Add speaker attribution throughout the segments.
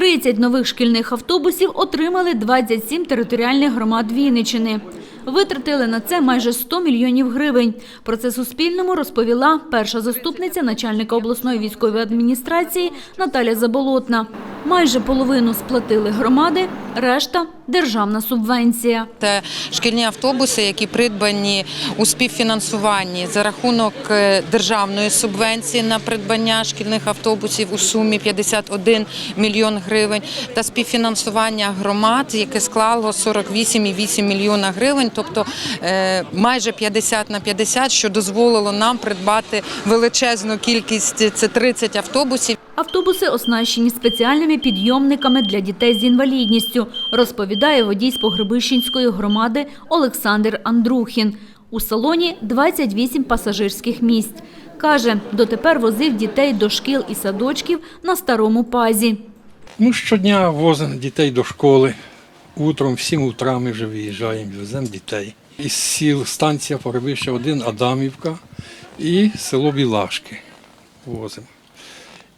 Speaker 1: 30 нових шкільних автобусів отримали 27 територіальних громад Вінничини. Витратили на це майже 100 мільйонів гривень. Про це Суспільному розповіла перша заступниця начальника обласної військової адміністрації Наталя Заболотна. Майже половину сплатили громади, решта – державна субвенція.
Speaker 2: Це шкільні автобуси, які придбані у співфінансуванні за рахунок е, державної субвенції на придбання шкільних автобусів у сумі 51 мільйон гривень та співфінансування громад, яке склало 48,8 мільйона гривень, тобто е, майже 50 на 50, що дозволило нам придбати величезну кількість це 30 автобусів.
Speaker 1: Автобуси оснащені спеціальними підйомниками для дітей з інвалідністю, розповідає водій з Погребищенської громади Олександр Андрухін. У салоні 28 пасажирських місць. Каже, дотепер возив дітей до шкіл і садочків на старому пазі.
Speaker 3: Ну, щодня возимо дітей до школи. Утром, в 7 утра ми вже виїжджаємо, веземо дітей. Із сіл станція Поребище 1, Адамівка і село Білашки возимо.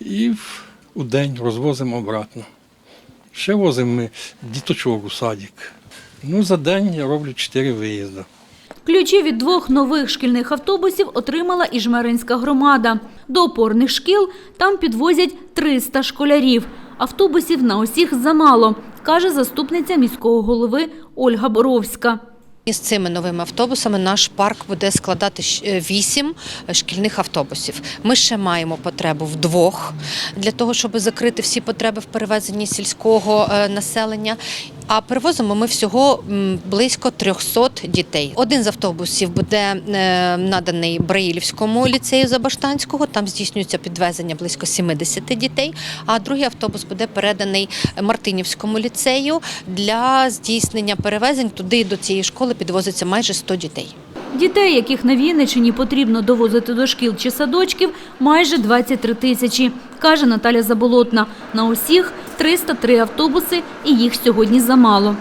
Speaker 3: І у день розвозимо обратно. Ще возимо ми діточок у садик. Ну, за день я роблю 4 виїзди.
Speaker 1: Ключі від двох нових шкільних автобусів отримала і Жмеринська громада. До опорних шкіл там підвозять 300 школярів. Автобусів на усіх замало, каже заступниця міського голови Ольга Боровська.
Speaker 4: І цими новими автобусами наш парк буде складати е, вісім шкільних автобусів. Ми ще маємо потребу в двох для того, щоб закрити всі потреби в перевезенні сільського е, населення. А перевозимо ми всього близько 300 дітей. Один з автобусів буде е, наданий Браїлівському ліцею Забаштанського. Там здійснюється підвезення близько 70 дітей. А другий автобус буде переданий Мартинівському ліцею для здійснення перевезень. Туди до цієї школи підвозиться майже 100 дітей.
Speaker 1: Дітей, яких на Вінниччині потрібно довозити до шкіл чи садочків, майже 23 тисячі, каже Наталя Заболотна. На усіх 303 автобуси і їх сьогодні замало.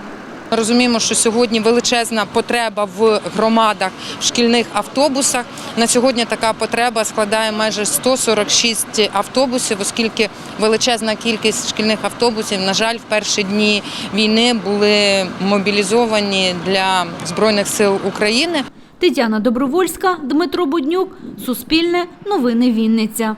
Speaker 2: Ми розуміємо, що сьогодні величезна потреба в громадах в шкільних автобусах. На сьогодні така потреба складає майже 146 автобусів, оскільки величезна кількість шкільних автобусів, на жаль, в перші дні війни були мобілізовані для Збройних сил України.
Speaker 1: Тетяна Добровольська, Дмитро Буднюк, Суспільне, Новини Вінниця.